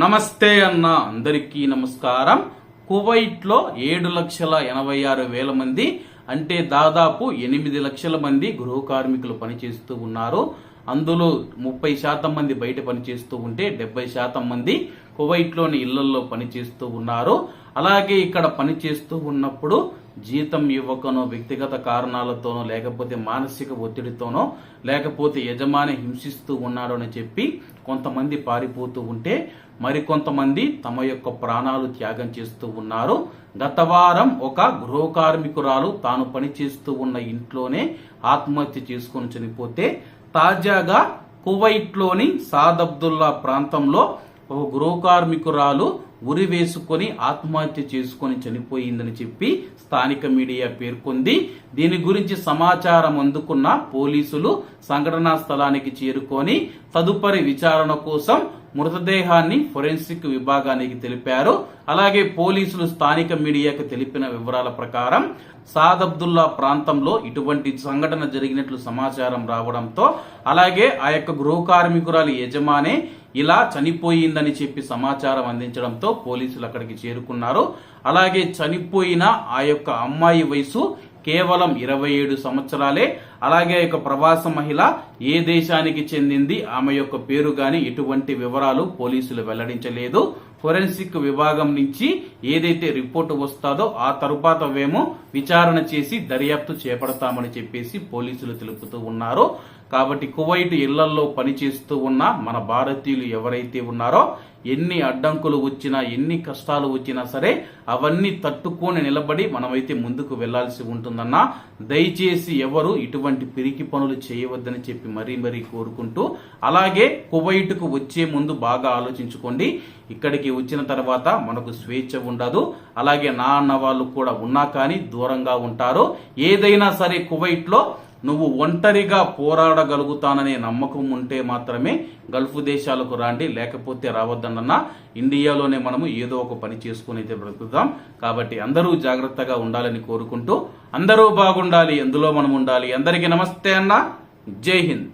నమస్తే అన్న అందరికీ నమస్కారం. కువైట్లో ఏడు లక్షల ఎనభై ఆరు వేల మంది అంటే దాదాపు ఎనిమిది లక్షల మంది గృహ కార్మికులు పనిచేస్తూ ఉన్నారు. అందులో ముప్పై శాతం మంది బయట పనిచేస్తూ ఉంటే డెబ్బై శాతం మంది కువైట్లోని ఇళ్ళలో పనిచేస్తూ ఉన్నారు. అలాగే ఇక్కడ పనిచేస్తూ ఉన్నప్పుడు జీతం ఇవ్వకనో వ్యక్తిగత కారణాలతోనో లేకపోతే మానసిక ఒత్తిడితోనో లేకపోతే యజమాని హింసిస్తూ ఉన్నాడు అని చెప్పి కొంతమంది పారిపోతూ ఉంటే మరికొంతమంది తమ యొక్క ప్రాణాలు త్యాగం చేస్తూ ఉన్నారు. గత వారం ఒక గృహ కార్మికురాలు తాను పనిచేస్తూ ఉన్న ఇంట్లోనే ఆత్మహత్య చేసుకొని చనిపోతే తాజాగా కువైట్లోని సాద్ అబ్దుల్లా ప్రాంతంలో ఒక గృహ కార్మికురాలు ఉరి వేసుకొని ఆత్మహత్య చేసుకొని చనిపోయిందని చెప్పి స్థానిక మీడియా పేర్కొంది. దీని గురించి సమాచారం అందుకున్న పోలీసులు సంఘటనా స్థలానికి చేరుకొని తదుపరి విచారణ కోసం మృతదేహాన్ని ఫొరెన్సిక్ విభాగానికి తెలిపారు. అలాగే పోలీసులు స్థానిక మీడియాకు తెలిపిన వివరాల ప్రకారం సాద్ అబ్దుల్లా ప్రాంతంలో ఇటువంటి సంఘటన జరిగినట్లు సమాచారం రావడంతో అలాగే ఆ యొక్క గృహ కార్మికురాలి యజమానే ఇలా చనిపోయిందని చెప్పి సమాచారం అందించడంతో పోలీసులు అక్కడికి చేరుకున్నారు. అలాగే చనిపోయిన ఆ యొక్క అమ్మాయి వయసు కేవలం ఇరవై ఏడు సంవత్సరాలే. అలాగే యొక్క ప్రవాస మహిళ ఏ దేశానికి చెందింది ఆమె యొక్క పేరు గాని ఎటువంటి వివరాలు పోలీసులు వెల్లడించలేదు. ఫోరెన్సిక్ విభాగం నుంచి ఏదైతే రిపోర్టు వస్తాదో ఆ తరువాత మేము విచారణ చేసి దర్యాప్తు చేపడతామని చెప్పేసి పోలీసులు తెలుపుతూ ఉన్నారు. కాబట్టి కువైట్ ఇళ్ళల్లో పనిచేస్తూ ఉన్న మన భారతీయులు ఎవరైతే ఉన్నారో ఎన్ని అడ్డంకులు వచ్చినా ఎన్ని కష్టాలు వచ్చినా సరే అవన్నీ తట్టుకొని నిలబడి మనమైతే ముందుకు వెళ్ళాల్సి ఉంటుందన్న. దయచేసి ఎవరు ఇటువంటి పిరికి పనులు చేయవద్దని చెప్పి మరీ మరీ కోరుకుంటూ అలాగే కువైట్కు వచ్చే ముందు బాగా ఆలోచించుకోండి. ఇక్కడికి వచ్చిన తర్వాత మనకు స్వేచ్ఛ ఉండదు. అలాగే నా అన్న వాళ్ళు కూడా ఉన్నా కానీ దూరంగా ఉంటారు. ఏదైనా సరే కువైట్లో నువ్వు ఒంటరిగా పోరాడగలుగుతాననే నమ్మకం ఉంటే మాత్రమే గల్ఫ్ దేశాలకు రాండి లేకపోతే రావద్దన్న ఇండియాలోనే మనము ఏదో ఒక పని చేసుకుని అయితే బ్రతుకుతాం. కాబట్టి అందరూ జాగ్రత్తగా ఉండాలని కోరుకుంటూ అందరూ బాగుండాలి ఎందులో మనం ఉండాలి. అందరికీ నమస్తే అన్న. జై హింద్.